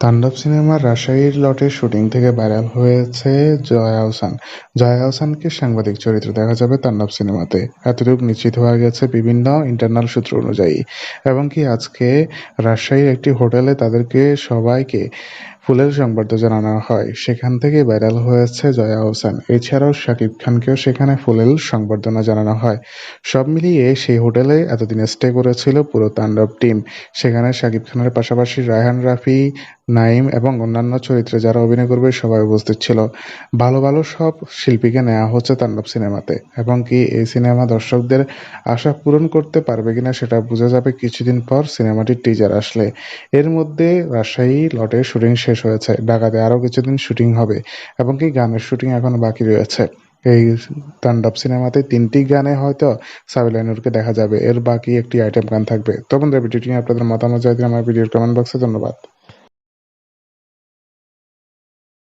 তাণ্ডব সিনেমার রাজশাহীর লটের শুটিং থেকে ভাইরাল হয়েছে জয়া আহসান। জয়া আহসানকে সাংবাদিক চরিত্রে দেখা যাবে তাণ্ডব সিনেমাতে, এতটুকু নিশ্চিত হওয়া গেছে বিভিন্ন ইন্টারনাল সূত্র অনুযায়ী। এবং কি আজকে রাজশাহীর একটি হোটেলে তাদেরকে সবাইকে ফুলেল সংবর্ধনা জানানো হয়, সেখান থেকেই ভাইরাল হয়েছে জয়া আহসান। এছাড়াও শাকিব খানকেও সেখানে ফুলেল সংবর্ধনা জানানো হয়। সব মিলিয়ে সেই হোটেলে এতদিন স্টে করেছিল পুরো তাণ্ডব টিম। সেখানে শাকিব খানের পাশাপাশি রায়হান রাফি, নাঈম এবং অন্যান্য চরিত্রে যারা অভিনয় করবে সবাই উপস্থিত ছিল। ভালো ভালো সব শিল্পীকে নেওয়া হচ্ছে তাণ্ডব সিনেমাতে এবং কি এই সিনেমা দর্শকদের আশা পূরণ করতে পারবে কিনা সেটা বোঝা যাবে কিছুদিন পর সিনেমাটির টিজার আসলে। এর মধ্যে রাজশাহী লটের শুটিং শেষ হয়েছে, ঢাকাতে আরও কিছুদিন শুটিং হবে এবং কি গানের শুটিং এখনও বাকি রয়েছে। এই তাণ্ডব সিনেমাতে তিনটি গানে হয়তো সাবিলা নূরকে দেখা যাবে, এর বাকি একটি আইটেম গান থাকবে। তো বন্ধুরা ভিডিওটি আপনাদের মতামত চাইতে আমার ভিডিওর কমেন্ট বক্সে ধন্যবাদ।